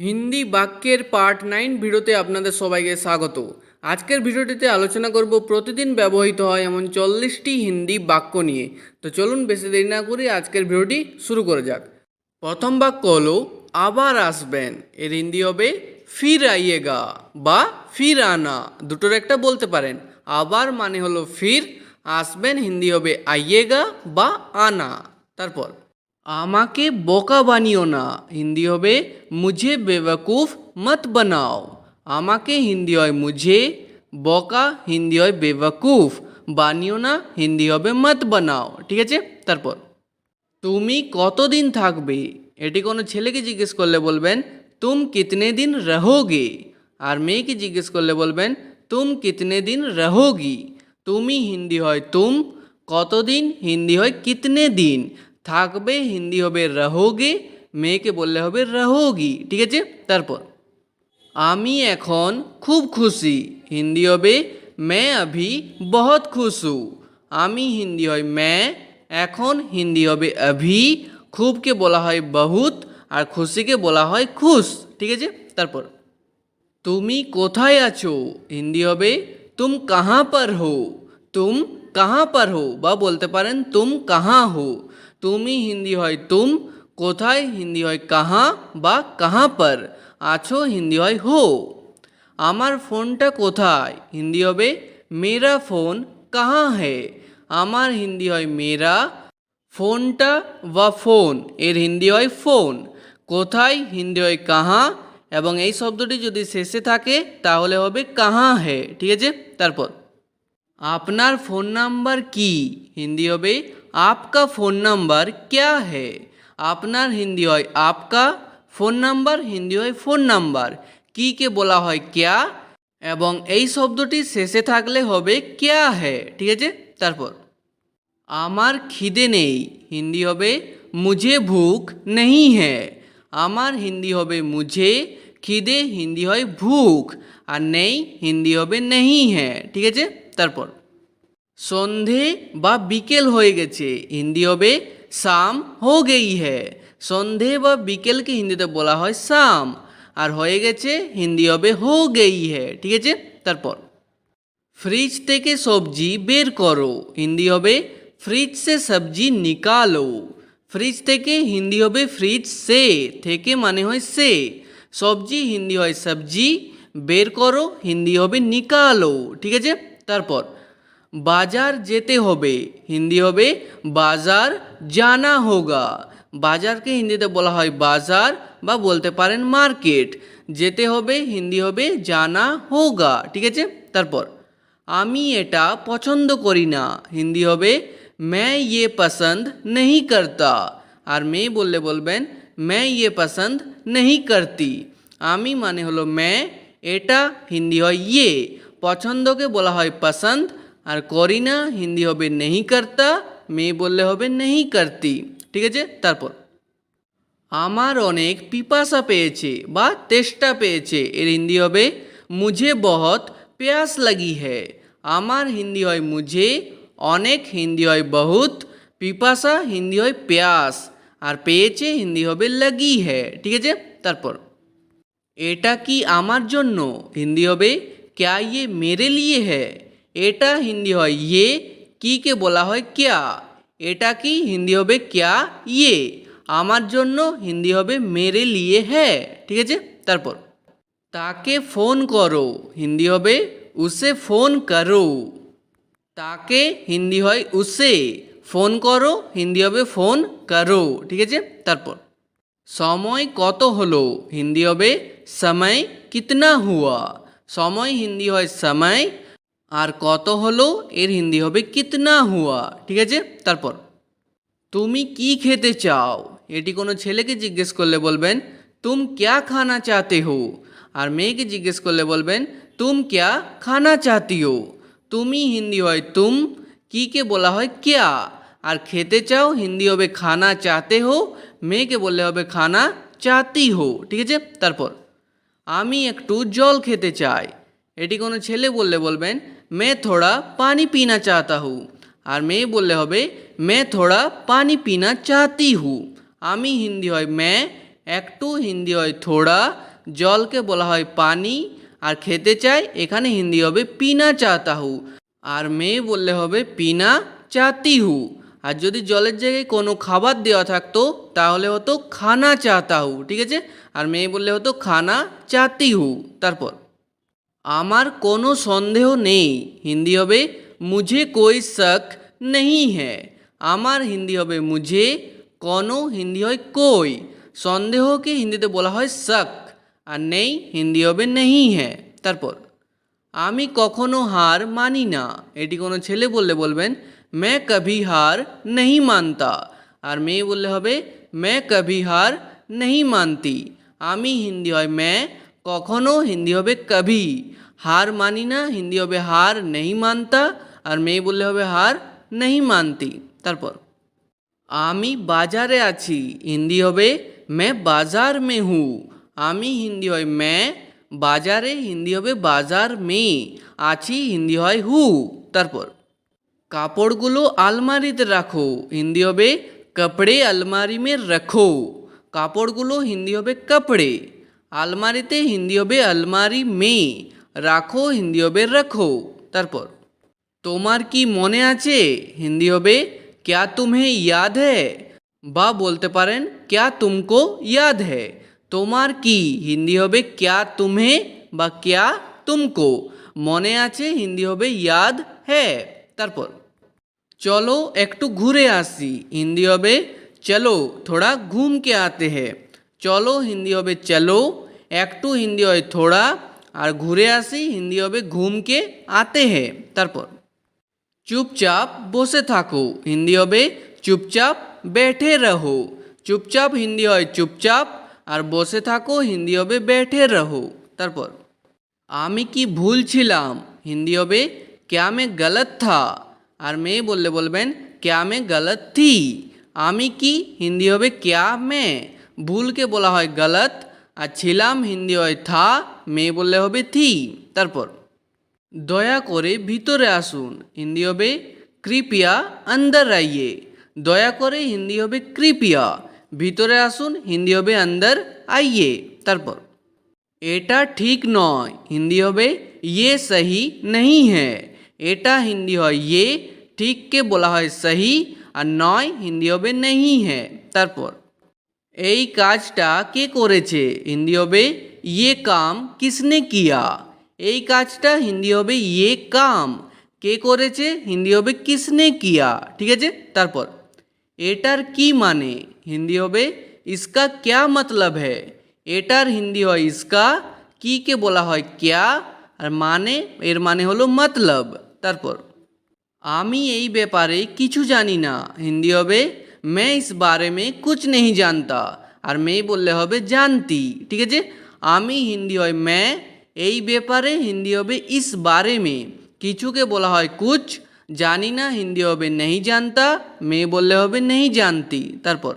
হিন্দি বাক্যের part nine ভিডিওতে আপনাদের সবাইকে স্বাগত। আজকের ভিডিওটিতে আলোচনা করব প্রতিদিন ব্যবহৃত হয় এমন চল্লিশটি হিন্দি বাক্য নিয়ে। তো চলুন বেশি দেরি না করে আজকের ভিডিওটি শুরু করা যাক। প্রথম বাক্য হলো, আবার আসবেন। এর হিন্দি হবে ফির আইয়েগা বা ফির আনা দুটোর একটা বলতে পারেন। আবার মানে হলো ফির, আসবেন। হিন্দি হবে আইয়েগা বা আনা। তারপর। আমাকে বোকা বানিও না। হিন্দি হবে, মুঝে বেবাকুফ মত বানাও। আমাকে হিন্দি হয়, মুঝে বকা, হিন্দি হয় বেবাকুফ বানিও না, হিন্দি হবে, মত বানাও। ঠিক আছে? তারপর, তুমি কতদিন থাকবে? এটি কোনো ছেলেকে জিজ্ঞেস করলে বলবেন, তুম কিতনে দিন রহোগে? আর মেয়েকে জিজ্ঞেস করলে বলবেন, তুম কিতনে দিন রহোগি? তুমি হিন্দি হয় তুম, কতদিন হিন্দি হয় কিতনে দিন? থাকবে, হিন্দি হবে রহোগে, মেয়েকে বললে হবে রহোগি, ঠিক আছে? তারপর, আমি এখন খুব খুশি, হিন্দি হবে মে আভি বহুত খুশ, আমি হিন্দি হয় মে, এখন হিন্দি হবে আভি খুবকে বলা হয় বহুত, আর খুশিকে বলা হয় খুশ, ঠিক আছে? তারপর, তুমি কোথায় আছো? হিন্দি হবে তুম কাহা পর হো, তুম কাহা পর হো, বা বলতে পারেন তুম কাহা হো। তুমি হিন্দি হয় তুম, কোথায় হিন্দি হয় কাহা বা কাহা পর, আছো হিন্দি হয় হো। আমার ফোনটা কোথায়? হিন্দি হবে, মেরা ফোন কাহা হে? আমার হিন্দি হয়, মেরা ফোনটা বা ফোন। এর হিন্দি হয়, ফোন। কোথায় হিন্দি হয়, কাহা? এবং এই শব্দটি যদি শেষে থাকে, তাহলে হবে, কাহা হে। ঠিক আছে? তারপর, আপনার ফোন নাম্বার কি? হিন্দি হবে আপকা ফোন নাম্বার ক্যা হে আপনার হিন্দি হয় আপকা ফোন নাম্বার হিন্দি হয় ফোন নাম্বার কি কে বলা হয় ক্যা এবং এই শব্দটি শেষে থাকলে হবে ক্যা হে ঠিক আছে তারপর আমার খিদে নেই হিন্দি হবে মুঝে ভুখ নেই হ্যাঁ আমার হিন্দি হবে মুঝে খিদে হিন্দি হয় ভুখ আর নেই হিন্দি হবে নেই হ্যাঁ ঠিক আছে তারপর সন্ধে বা বিকেল হয়ে গেছে। হিন্দি হবে শাম হো গেই হ্যাঁ সন্ধে বা বিকেলকে হিন্দিতে বলা হয় শাম আর হয়ে গেছে হিন্দি হবে হো গেই হ্যাঁ ঠিক আছে? তারপর। ফ্রিজ থেকে সবজি বের করো। হিন্দি হবে ফ্রিজ সে সবজি নিকালো। ফ্রিজ থেকে হিন্দি হবে ফ্রিজ সে। থেকে মানে হয় সে। সবজি, হিন্দি হয় সবজি। বের করো, হিন্দি হবে নিকালো। ঠিক আছে? তারপর। বাজার যেতে হবে হিন্দি হবে বাজার জানা হোগা বাজারকে হিন্দিতে বলা হয় বাজার বা বলতে পারেন মার্কেট যেতে হবে হিন্দি হবে জানা হোগা ঠিক আছে তারপর আমি এটা পছন্দ করি না হিন্দি হবে मैं ये पसंद नहीं करता আর মেয়ে বললে বলবেন मैं ये पसंद नहीं करती আমি মানে হলো मैं এটা হিন্দি হয় ইয়ে পছন্দকে বলা হয় পছন্দ আর করি না, হিন্দি হবে নেহি করতা, মেয়ে বললে হবে নেহি করতি। ঠিক আছে? তারপর। আমার অনেক পিপাসা পেয়েছে বা তেষ্টা পেয়েছে। এর হিন্দি হবে, মুঝে বহুত প্যাস লাগি হ্যায়। আমার হিন্দি হয় মুঝে, অনেক হিন্দি হয় বহুত। পিপাসা হিন্দি হয় প্যাস। আর পেয়েছে হিন্দি হবে লাগি হ্যায়। ঠিক আছে? তারপর। এটা কি আমার জন্য? হিন্দি হবে, ক্যা ইয়ে মেরে লিয়ে হ্যায়? এটা হিন্দি হয় ইয়ে কি কে বলা হয় ক্যা? এটা কি হিন্দি হবে ক্যা? ইয়ে। আমার জন্য হিন্দি হবে মেরে লিয়ে হ্যাঁ ঠিক আছে? তারপর, তাকে ফোন করো। হিন্দি হবে উসে ফোন করো। তাকে হিন্দি হয় উসে। ফোন করো, হিন্দি হবে ফোন করো, ঠিক আছে? তারপর, সময় কত হলো? হিন্দি হবে সময় কিতনা হুয়া। সময় হিন্দি হয় সময় আর কত হলো? এর হিন্দি হবে কিতনা হুয়া। ঠিক আছে? তারপর। তুমি কি খেতে চাও? এটি কোনো ছেলেকে জিজ্ঞেস করলে বলবেন, তুম ক্যা খানা চাতে হো? আর মেয়েকে জিজ্ঞেস করলে বলবেন, তুম ক্যা খানা চাতি হো? তুমি হিন্দি হয় তুম, কি কে বলা হয় ক্যা? আর খেতে চাও? হিন্দি হবে খানা চাতে হো, মেয়েকে বললে হবে খানা চাতি হো। ঠিক আছে? তারপর। আমি একটু জল খেতে চাই। এটি কোনো ছেলে বললে বলবেন মে থোড়া পানি পিনা চাহতা হুঁ আর মেয়ে বললে হবে মে থোড়া পানি পিনা চাহতি হুঁ আমি হিন্দি হয় মে একটু হিন্দি হয় থোড়া জলকে বলা হয় পানি আর খেতে চাই এখানে হিন্দি হবে পিনা চাহতা হু আর মেয়ে বললে হবে পিনা চাতি হু আর যদি জলের জায়গায় কোনো খাবার দেওয়া থাকতো তাহলে হতো খানা চাহতা হু ঠিক আছে আর মেয়ে বললে হতো খানা চাতি হু তারপর আমার কোনো সন্দেহ নেই। হিন্দি হবে, মুঝে কোই শক নেই হ্যাঁ। আমার হিন্দি হবে, মুঝে কোনো হিন্দি হয় কই? সন্দেহকে হিন্দিতে বলা হয় শক আর নেই, হিন্দি হবে, নেই হ্যাঁ। তারপর, আমি কখনো হার মানি না। এটি কোনো ছেলে বললে বলবেন, মে কভি হার নেই মানতা। আর মেয়ে বললে হবে, মে কভি হার নেই মানতি। আমি হিন্দি হয়, মে কখনো হিন্দি হবে কভি। হার মানি না, হিন্দি হবে হার নেই মানতা, আর মেয়ে বললে হবে হার নেই মানতি। তারপর, আমি বাজারে আছি, হিন্দি হবে মে বাজার মে হু। আমি হিন্দি হয় মে, বাজারে হিন্দি হবে বাজার মে, আছি হিন্দি হয় হু। তারপর, কাপড়গুলো আলমারিতে রাখো, হিন্দি হবে কপড়ে আলমারি মে রাখো। কাপড়গুলো হিন্দি হবে কপড়ে। আলমারিতে হিন্দি হবে আলমারি মে রাখো হিন্দি হবে রাখো। তারপর, তোমার কি মনে আছে হিন্দি হবে ক্যা তুমহে ইয়াদ হ্যায়? বা বলতে পারেন, ক্যা তুমকো ইয়াদ হ্যায়? তোমার কি হিন্দি হবে ক্যা তুমহে বা ক্যা তুমকো মনে আছে হিন্দি হবে ইয়াদ হ্যায়? তারপর, চলো একটু ঘুরে আসি হিন্দি হবে চলো, থোড়া ঘুম কে আতে হ্যাঁ চলো হিন্দি হবে চলো একটু হিন্দি হয় থোড়া আর ঘুরে আসি হিন্দি হবে ঘুমকে আতে হ্যাঁ তারপর চুপচাপ বসে থাকো হিন্দি হবে চুপচাপ বেঠে রহো চুপচাপ হিন্দি হয় চুপচাপ আর বসে থাকো হিন্দি হবে বেঠে রহো তারপর আমি কি ভুল ছিলাম হিন্দি হবে ক্যা মে গলত থা আর মেয়ে বললে বলবেন ক্যা মে গলত থি আমি কি হিন্দি হবে ক্যা মে ভুলকে বলা হয় গালাত, আর ছিলাম হিন্দি হয় থা মেয়ে বললে হবে থি। তারপর, দয়া করে ভিতরে আসুন, হিন্দি হবে কৃপিয়া, আন্দার আইয়ে। দয়া করে হিন্দি হবে কৃপিয়া, ভিতরে আসুন, হিন্দি হবে আন্দার আইয়ে। তারপর, এটা ঠিক নয়, হিন্দি হবে ইয়ে সহি নেই হ্যাঁ। এটা হিন্দি হয় ইয়ে ঠিককে বলা হয় সহি, আর নয় হিন্দি হবে নেই হ্যাঁ। তারপর এই কাজটা কে করেছে? হিন্দি হবে ইয়ে কাম, কিসনে কিয়া? এই কাজটা হিন্দি হবে ইয়ে কাম। কে করেছে? হিন্দি হবে, কিসনে কিয়া? ঠিক আছে? তারপর, এটার কি মানে? হিন্দি হবে, ইসকা ক্যা মতলব হ্যায় এটার হিন্দি হয়, ইসকা। কি কে বলা হয়, ক্যা? আর মানে এর মানে হলো, মতলব। তারপর, আমি এই ব্যাপারে কিছু জানি না। হিন্দি হবে मैं इस बारे में कुछ नहीं जानता আর মেয়ে বললে হবে জানতি ঠিক আছে আমি হিন্দি হয় मैं এই ব্যাপারে হিন্দি হবে ইস বারে মে কিছুকে বলা হয় কুছ জানি না হিন্দি হবে নেই জানতা মেয়ে বললে হবে নেই জানতি তারপর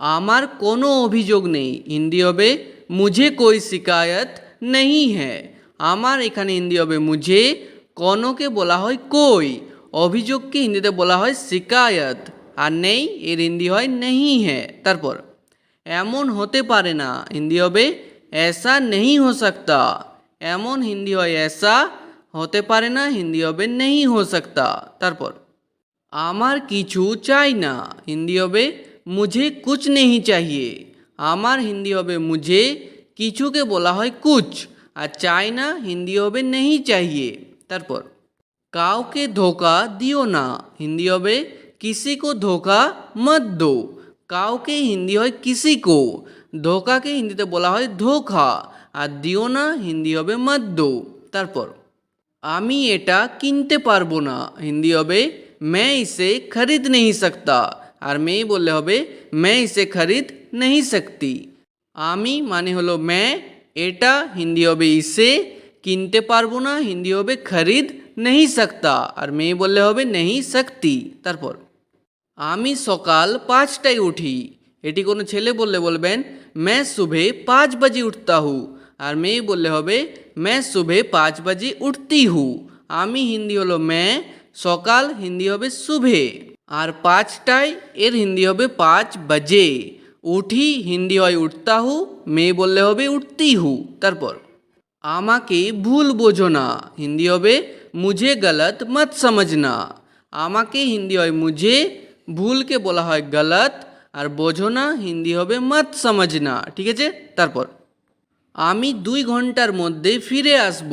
আমার কোনো অভিযোগ নেই হিন্দি হবে মুঝে কোই শিকায়ত নেই হ্যাঁ আমার এখানে হিন্দি হবে মুঝে কোনোকে বলা হয় কই অভিযোগকে হিন্দিতে বলা হয় শিকায়ত আর নেই, এর হিন্দি হয় নেই হ্যাঁ তারপর, এমন হতে পারে না, হিন্দি হবে এসা নেই হো সকতা। এমন হিন্দি হয় এসা, হতে পারে না, হিন্দি হবে নেই হো সকতা। তারপর, আমার কিছু চাই না, হিন্দি হবে মুঝে কুচ নেহি চাহিয়ে। আমার হিন্দি হবে মুঝে, কিছুকে বলা হয় কুচ আর চাই না, হিন্দি হবে নেহি চাহিয়ে। তারপর, কাউকে ধোকা দিও না, হিন্দি হবে কিসি কো ধোকা মত দো কাউকে হিন্দি হয় কিসি কো ধোকাকে হিন্দিতে বলা হয় ধোকা আর দিও না হিন্দি হবে মত দো তারপর আমি এটা কিনতে পারবো না হিন্দি হবে मैं इसे खरीद नहीं सकता আর মেয়ে বললে হবে मैं इसे खरीद नहीं सकती আমি মানে হলো मैं এটা হিন্দি হবে ইসে কিনতে পারবো না হিন্দি হবে খরিদ नहीं सकता আর মেয়ে বললে হবে नहीं सकती তারপর আমি সকাল পাঁচটায় উঠি এটি কোনো ছেলে বললে বলবেন मैं सुबह पाँच बजे उठता हूँ আর মেয়ে বললে হবে मैं सुबह पाँच बजे उठती हूँ আমি হিন্দি হলো मैं সকাল হিন্দি হবে সুবে আর পাঁচটায় এর হিন্দি হবে পাঁচ বাজে উঠি হিন্দি হয় উঠতা হু মেয়ে বললে হবে উঠতি হু তারপর আমাকে ভুল বোঝো না হিন্দি হবে মুঝে গলত মত সমঝনা আমাকে হিন্দি হয় মুঝে ভুলকে বলা হয় গলত, আর বোঝো না, হিন্দি হবে মত সমঝনা। ঠিক আছে? তারপর, আমি দুই ঘণ্টার মধ্যে ফিরে আসব।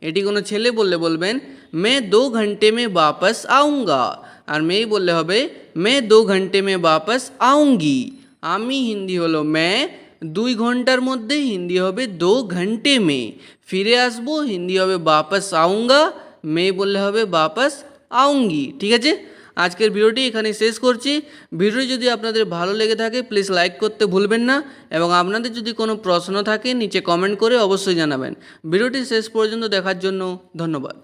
এটি কোনো ছেলে বললে বলবেন, মে দো ঘন্টে মে বাপস আউঙ্গা। আর মেয়ে বললে হবে, মে দো ঘন্টে মে বাপস আউঙ্গি। আমি হিন্দি হলো মে, দুই ঘণ্টার মধ্যে হিন্দি হবে দো ঘন্টে মে। ফিরে আসব, হিন্দি হবে বাপস আউঙ্গা, মেয়ে বললে হবে বাপস আউঙ্গি। ঠিক আছে? আজকের ভিডিওটি এখানেই শেষ করছি। ভিডিওটি যদি আপনাদের ভালো লেগে থাকে প্লিজ লাইক করতে ভুলবেন না এবং আপনাদের যদি কোনো প্রশ্ন থাকে, নিচে কমেন্ট করে অবশ্যই জানাবেন। ভিডিওটি শেষ পর্যন্ত দেখার জন্য ধন্যবাদ।